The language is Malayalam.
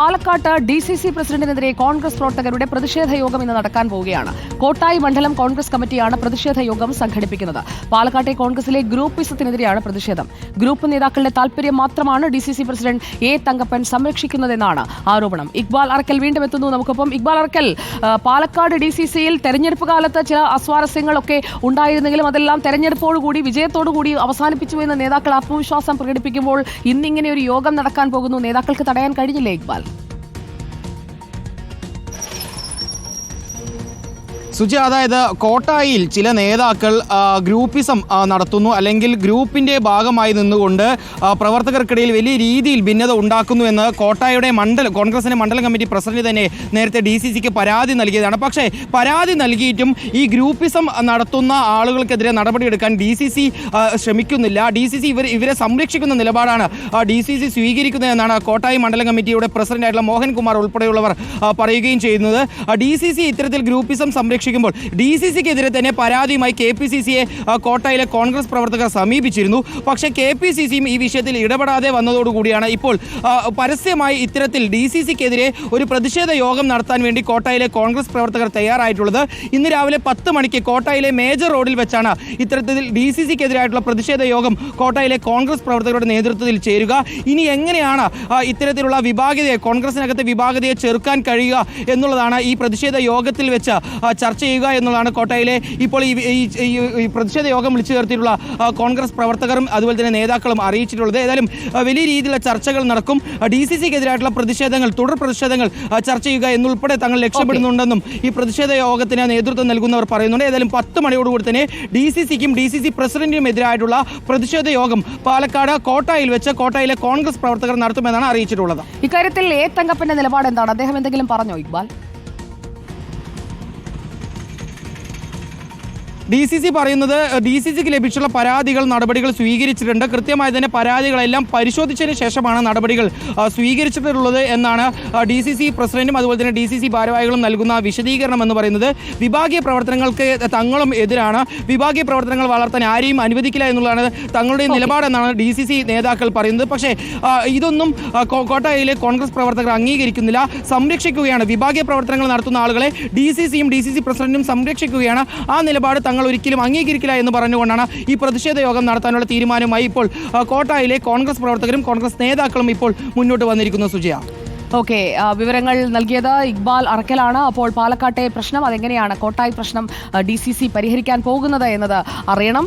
പാലക്കാട്ട് ഡി സി സി പ്രസിഡന്റിനെതിരെ കോൺഗ്രസ് പ്രവർത്തകരുടെ പ്രതിഷേധ യോഗം ഇന്ന് നടക്കാൻ പോവുകയാണ്. കോട്ടായി മണ്ഡലം കോൺഗ്രസ് കമ്മിറ്റിയാണ് പ്രതിഷേധ യോഗം സംഘടിപ്പിക്കുന്നത്. പാലക്കാട്ടെ കോൺഗ്രസിലെ ഗ്രൂപ്പ് ഗ്രൂപ്പിസത്തിനെതിരെയാണ് പ്രതിഷേധം. ഗ്രൂപ്പ് നേതാക്കളുടെ താൽപര്യം മാത്രമാണ് D C C president A Thankappan സംരക്ഷിക്കുന്നതെന്നാണ് ആരോപണം. ഇക്ബാൽ അറക്കൽ വീണ്ടും എത്തുന്നു. നമുക്കൊപ്പം ഇക്ബാൽ അറക്കൽ പാലക്കാട് ഡി സി സിയിൽ തെരഞ്ഞെടുപ്പ് കാലത്ത് ചില അസ്വാരസ്യങ്ങളൊക്കെ ഉണ്ടായിരുന്നെങ്കിലും അതെല്ലാം തെരഞ്ഞെടുപ്പോടുകൂടി വിജയത്തോടുകൂടി അവസാനിപ്പിച്ചു എന്ന് നേതാക്കൾ ആത്മവിശ്വാസം പ്രകടിപ്പിക്കുമ്പോൾ ഇന്നിങ്ങനെ ഒരു യോഗം നടക്കാൻ പോകുന്നു. നേതാക്കൾക്ക് തടയാൻ കഴിഞ്ഞില്ലേ ഇക്ബാൽ? സുജി അതായത് കോട്ടായിൽ ചില നേതാക്കൾ ഗ്രൂപ്പിസം നടത്തുന്നു. അല്ലെങ്കിൽ ഗ്രൂപ്പിന്റെ ഭാഗമായി നിന്നുകൊണ്ട് പ്രവർത്തകർക്കിടയിൽ വലിയ രീതിയിൽ ഭിന്നത ഉണ്ടാക്കുന്നു എന്ന് കോട്ടായുടെ മണ്ഡലം കോൺഗ്രസിന്റെ മണ്ഡലം കമ്മിറ്റി പ്രസിഡന്റ് തന്നെ നേരത്തെ ഡി സി സിക്ക് പരാതി നൽകിയതാണ്. പക്ഷേ പരാതി നൽകിയിട്ടും ഈ ഗ്രൂപ്പിസം നടത്തുന്ന ആളുകൾക്കെതിരെ നടപടിയെടുക്കാൻ ഡി സി സി ശ്രമിക്കുന്നില്ല. ഡി സി സി ഇവർ ഇവരെ സംരക്ഷിക്കുന്ന നിലപാടാണ് ഡി സി സി സ്വീകരിക്കുന്നതെന്നാണ് കോട്ടായി മണ്ഡലം കമ്മിറ്റിയുടെ പ്രസിഡന്റായിട്ടുള്ള മോഹൻകുമാർ ഉൾപ്പെടെയുള്ളവർ പറയുകയും ചെയ്യുന്നത്. ഡി സി സി ഇത്തരത്തിൽ ഗ്രൂപ്പിസം സംരക്ഷിക്കുമ്പോൾ ഡി സി സിക്കെതിരെ തന്നെ പരാതിയുമായി കെ പി സി സിയെ കോട്ടയിലെ കോൺഗ്രസ് പ്രവർത്തകർ സമീപിച്ചിരുന്നു. പക്ഷേ കെ പി സി സിയും ഈ വിഷയത്തിൽ ഇടപെടാതെ വന്നതോടുകൂടിയാണ് ഇപ്പോൾ പരസ്യമായി ഇത്തരത്തിൽ ഡി സി സിക്കെതിരെ ഒരു പ്രതിഷേധ യോഗം നടത്താൻ വേണ്ടി കോട്ടയിലെ കോൺഗ്രസ് പ്രവർത്തകർ തയ്യാറായിട്ടുള്ളത്. ഇന്ന് രാവിലെ പത്ത് മണിക്ക് കോട്ടയിലെ മേജർ റോഡിൽ വെച്ചാണ് ഇത്തരത്തിൽ ഡി സി സിക്കെതിരായിട്ടുള്ള പ്രതിഷേധ യോഗം കോട്ടയിലെ കോൺഗ്രസ് പ്രവർത്തകരുടെ നേതൃത്വത്തിൽ ചേരുക. ഇനി എങ്ങനെയാണ് ഇത്തരത്തിലുള്ള വിഭാഗതയെ കോൺഗ്രസിനകത്തെ വിഭാഗതയെ ചെറുക്കാൻ കഴിയുക എന്നുള്ളതാണ് ഈ പ്രതിഷേധ യോഗത്തിൽ വെച്ച് ആ, ചെയ്യുക എന്നുള്ളതാണ് കോട്ടയിലെ ഇപ്പോൾ ഈ പ്രതിഷേധ യോഗം വിളിച്ചു ചേർത്തിട്ടുള്ള കോൺഗ്രസ് പ്രവർത്തകരും അതുപോലെ തന്നെ നേതാക്കളും അറിയിച്ചിട്ടുള്ളത്. ഏതായാലും വലിയ രീതിയിലുള്ള ചർച്ചകൾ നടക്കും. ഡി സി സിക്കെതിരായിട്ടുള്ള പ്രതിഷേധങ്ങൾ തുടർ പ്രതിഷേധങ്ങൾ ചർച്ച ചെയ്യുക എന്നുൾപ്പെടെ തങ്ങൾ ലക്ഷ്യപ്പെടുന്നുണ്ടെന്നും ഈ പ്രതിഷേധ യോഗത്തിന് നേതൃത്വം നൽകുന്നവർ പറയുന്നുണ്ട്. ഏതായാലും പത്ത് മണിയോടുകൂടി തന്നെ ഡി സി സിക്കും ഡി സി സി പ്രസിഡന്റിനും എതിരായിട്ടുള്ള പ്രതിഷേധ യോഗം പാലക്കാട് കോട്ടയിൽ വെച്ച് കോട്ടയിലെ കോൺഗ്രസ് പ്രവർത്തകർ നടത്തുമെന്നാണ് അറിയിച്ചിട്ടുള്ളത്. ഇക്കാര്യത്തിൽ എ തങ്കപ്പന്റെ നിലപാട് എന്താണ് അദ്ദേഹം എന്തെങ്കിലും പറഞ്ഞോ ഇക്ബാൽ? ഡി സി സി പറയുന്നത് ഡി സി സിക്ക് ലഭിച്ചുള്ള പരാതികൾ നടപടികൾ സ്വീകരിച്ചിട്ടുണ്ട്. കൃത്യമായി തന്നെ പരാതികളെല്ലാം പരിശോധിച്ചതിന് ശേഷമാണ് നടപടികൾ സ്വീകരിച്ചിട്ടുള്ളത് എന്നാണ് ഡി സി സി പ്രസിഡന്റും അതുപോലെ തന്നെ ഡി സി സി ഭാരവാഹികളും നൽകുന്ന വിശദീകരണം എന്ന് പറയുന്നത്. വിഭാഗീയ പ്രവർത്തനങ്ങൾക്ക് തങ്ങളും എതിരാണ്. വിഭാഗീയ പ്രവർത്തനങ്ങൾ വളർത്താൻ ആരെയും അനുവദിക്കില്ല എന്നുള്ളതാണ് തങ്ങളുടെ നിലപാടെന്നാണ് ഡി സി സി നേതാക്കൾ പറയുന്നത്. പക്ഷേ ഇതൊന്നും കോട്ടയിലെ കോൺഗ്രസ് പ്രവർത്തകർ അംഗീകരിക്കുന്നില്ല. സംരക്ഷിക്കുകയാണ്. വിഭാഗീയ പ്രവർത്തനങ്ങൾ നടത്തുന്ന ആളുകളെ ഡി സി സിയും ഡി സി സി പ്രസിഡന്റും സംരക്ഷിക്കുകയാണ്. ആ നിലപാട് തങ്ങൾ ഒരിക്കലും അംഗീകരിക്കില്ല എന്ന് പറഞ്ഞുകൊണ്ടാണ് ഈ പ്രതിഷേധ യോഗം നടത്താനുള്ള തീരുമാനമായി ഇപ്പോൾ കോട്ടായിലെ കോൺഗ്രസ് പ്രവർത്തകരും കോൺഗ്രസ് നേതാക്കളും ഇപ്പോൾ മുന്നോട്ട് വന്നിരിക്കുന്നു സുജയ. ഓക്കെ വിവരങ്ങൾ നൽകിയത് ഇക്ബാൽ അറക്കലാണ്. അപ്പോൾ പാലക്കാട്ടെ പ്രശ്നം അതെങ്ങനെയാണ്? കോട്ടായി പ്രശ്നം ഡി പരിഹരിക്കാൻ പോകുന്നത് എന്നത് അറിയണം.